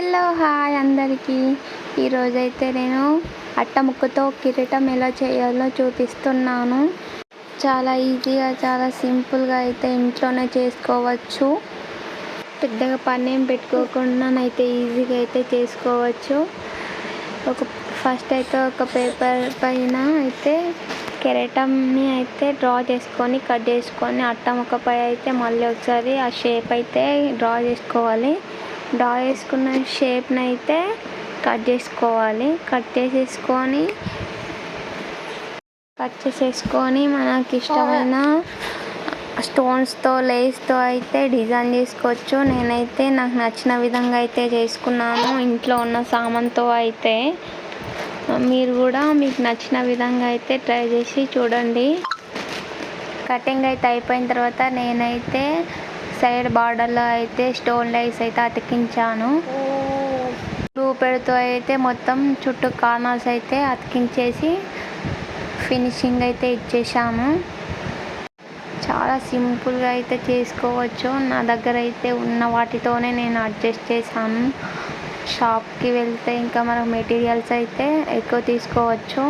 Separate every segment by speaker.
Speaker 1: Hello hi అందరికీ. ఈరోజైతే నేను అట్టముక్కతో కిరీటం ఎలా చేయాలో చూపిస్తున్నాను. చాలా ఈజీగా చాలా సింపుల్గా అయితే ఇంట్లోనే చేసుకోవచ్చు. పెద్దగా పని ఏం పెట్టుకోకుండానైతే ఈజీగా అయితే చేసుకోవచ్చు. ఒక ఫస్ట్ అయితే ఒక పేపర్ పైన అయితే కెరటంని అయితే డ్రా చేసుకొని కట్ చేసుకొని అట్ట ముక్కపై అయితే మళ్ళీ ఒకసారి ఆ షేప్ అయితే డ్రా చేసుకోవాలి. డ్రా చేసుకున్న షేప్ని అయితే కట్ చేసుకోవాలి. కట్ చేసేసుకొని కట్ చేసేసుకొని మనకి ఇష్టమైన స్టోన్స్తో లేస్తో అయితే డిజైన్ చేసుకోవచ్చు. నేనైతే నాకు నచ్చిన విధంగా అయితే చేసుకున్నాను. ఇంట్లో ఉన్న సామాన్తో అయితే మీరు కూడా మీకు నచ్చిన విధంగా అయితే ట్రై చేసి చూడండి. కటింగ్ అయితే అయిపోయిన తర్వాత నేనైతే సైడ్ బార్డర్లో అయితే స్టోన్ లైస్ అయితే అతికించాను. రూపెడ్తో అయితే మొత్తం చుట్టూ కార్నర్స్ అయితే అతికించేసి ఫినిషింగ్ అయితే ఇచ్చేసాము చాలా సింపుల్గా అయితే చేసుకోవచ్చు. నా దగ్గర అయితే ఉన్న వాటితోనే నేను అడ్జస్ట్ చేశాను. షాప్కి వెళ్తే ఇంకా మనకు మెటీరియల్స్ అయితే ఎక్కువ తీసుకోవచ్చు.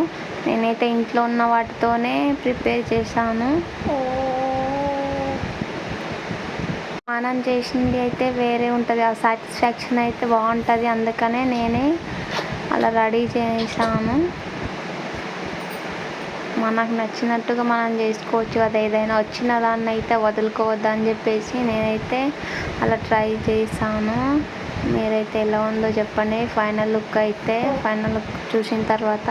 Speaker 1: నేనైతే ఇంట్లో ఉన్న వాటితోనే ప్రిపేర్ చేశాను. మనం చేసింది అయితే వేరే ఉంటుంది. ఆ సాటిస్ఫాక్షన్ అయితే బాగుంటుంది. అందుకనే నేనే అలా రెడీ చేశాను. మనకు నచ్చినట్టుగా మనం చేసుకోవచ్చు కదా. ఏదైనా వచ్చిన దాన్ని అయితే వదులుకోవద్దు అని చెప్పేసి నేనైతే అలా ట్రై చేశాను. మీరైతే ఎలా ఉందో చెప్పండి. ఫైనల్ లుక్ అయితే ఫైనల్ లుక్ చూసిన తర్వాత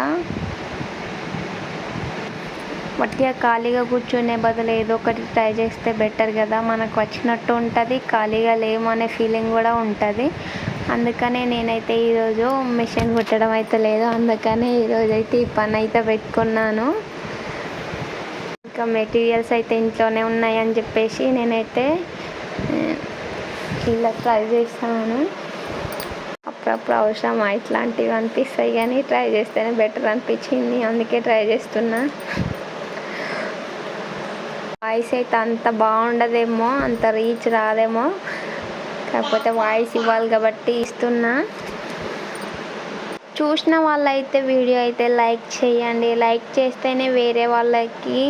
Speaker 1: వట్టిగా ఖాళీగా కూర్చునే బదులు ఏదో ఒకటి ట్రై చేస్తే బెటర్ కదా. మనకు వచ్చినట్టు ఉంటుంది ఖాళీగా లేము అనే ఫీలింగ్ కూడా ఉంటుంది. అందుకనే నేనైతే ఈరోజు మిషన్ కుట్టడం అయితే లేదు. అందుకనే ఈరోజు అయితే ఈ పని అయితే పెట్టుకున్నాను. ఇంకా మెటీరియల్స్ అయితే ఇంట్లోనే ఉన్నాయని చెప్పేసి నేనైతే ఇలా ట్రై చేస్తాను. అప్పుడప్పుడు అవసరం ఇట్లాంటివి అనిపిస్తాయి కానీ ట్రై చేస్తేనే బెటర్ అనిపించింది. అందుకే ట్రై చేస్తున్నా. వాయిస్ అయితే అంత బాగుండదేమో అంత రీచ్ రాదేమో. కాకపోతే వాయిస్ ఇవ్వాలి కాబట్టి ఇస్తున్నా. చూసిన వాళ్ళైతే వీడియో అయితే లైక్ చేయండి. లైక్ చేస్తేనే వేరే వాళ్ళకి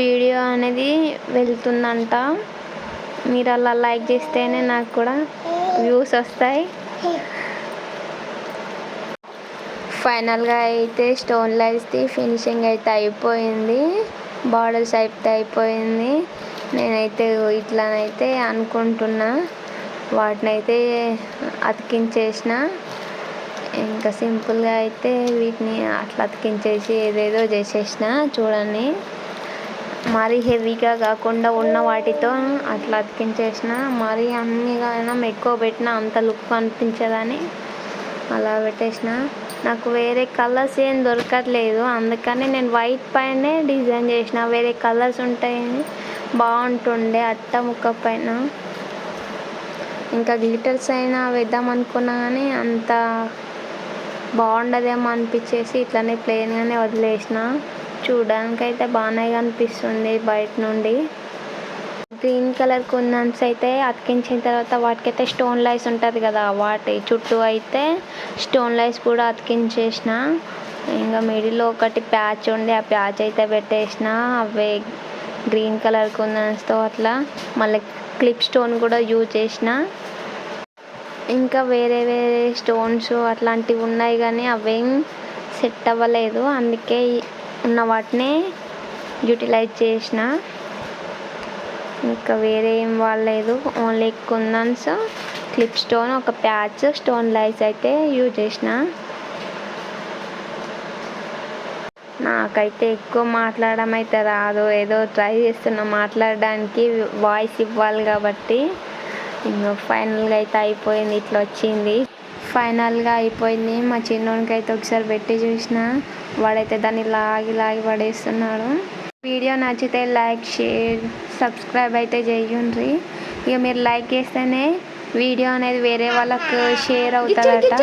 Speaker 1: వీడియో అనేది వెళ్తుందంట. మీరు అలా లైక్ చేస్తేనే నాకు కూడా వ్యూస్ వస్తాయి. ఫైనల్గా అయితే స్టోన్ లైట్స్ది ఫినిషింగ్ అయితే అయిపోయింది. బార్డర్స్ అయితే అయిపోయింది. నేనైతే ఇట్లానైతే అనుకుంటున్నా. వాటిని అయితే అతికించేసిన. ఇంకా సింపుల్గా అయితే వీటిని అట్లా అతికించేసి ఏదేదో చేసేసిన. చూడండి. మరీ హెవీగా కాకుండా ఉన్న వాటితో అట్లా అతికించేసిన. మరీ అన్నిగా ఎక్కువ పెట్టిన అంత లుక్ అనిపించదని. అలా పెట్టేసిన. నాకు వేరే కలర్స్ ఏం దొరకట్లేదు. అందుకని నేను వైట్ పైనే డిజైన్ చేసిన. వేరే కలర్స్ ఉంటాయని బాగుంటుండే అట్ట ముక్క పైన. ఇంకా గ్లిటర్స్ అయినా వేద్దాం అనుకున్నా కానీ అంత బాగుండదేమో అనిపించేసి ఇట్లనే ప్లెయిన్గానే వదిలేసిన. చూడడానికి అయితే బాగానే కనిపిస్తుంది బయట నుండి. గ్రీన్ కలర్ కుందన్స్ అయితే అతికించిన తర్వాత వాటికైతే స్టోన్ లైస్ ఉంటుంది కదా వాటి చుట్టూ అయితే స్టోన్ లైస్ కూడా అతికించేసిన. ఇంకా మిడిల్లో ఒకటి ప్యాచ్ ఉండి ఆ ప్యాచ్ అయితే పెట్టేసిన. అవే గ్రీన్ కలర్ కుందన్స్తో అట్లా మళ్ళీ క్లిప్ స్టోన్ కూడా యూజ్ చేసిన. ఇంకా వేరే వేరే స్టోన్స్ అట్లాంటివి ఉన్నాయి కానీ అవేం సెట్ అవ్వలేదు. అందుకే ఉన్న వాటినే యూటిలైజ్ చేసిన. ఇంకా వేరే ఏం వాడలేదు. ఓన్లీ కుందన్స్ క్లిప్ స్టోన్ ఒక ప్యాచ్. స్టోన్ లైస్ అయితే యూజ్ చేసిన. నాకైతే ఎక్కువ మాట్లాడడం అయితే రాదు. ఏదో ట్రై చేస్తున్నా మాట్లాడడానికి వాయిస్ ఇవ్వాలి కాబట్టి. ఇంకా ఫైనల్గా అయితే అయిపోయింది. ఇట్లా వచ్చింది. ఫైనల్గా అయిపోయింది. మా చిన్నోనికి అయితే ఒకసారి పెట్టి చూసిన. వాడైతే దాన్ని లాగి లాగి పడేస్తున్నాడు. వీడియో నచ్చితే లైక్ షేర్ సబ్స్క్రైబ్ అయితే చేయండి. ఇక మీరు లైక్ చేస్తేనే వీడియో అనేది వేరే వాళ్ళకు షేర్ అవుతుందట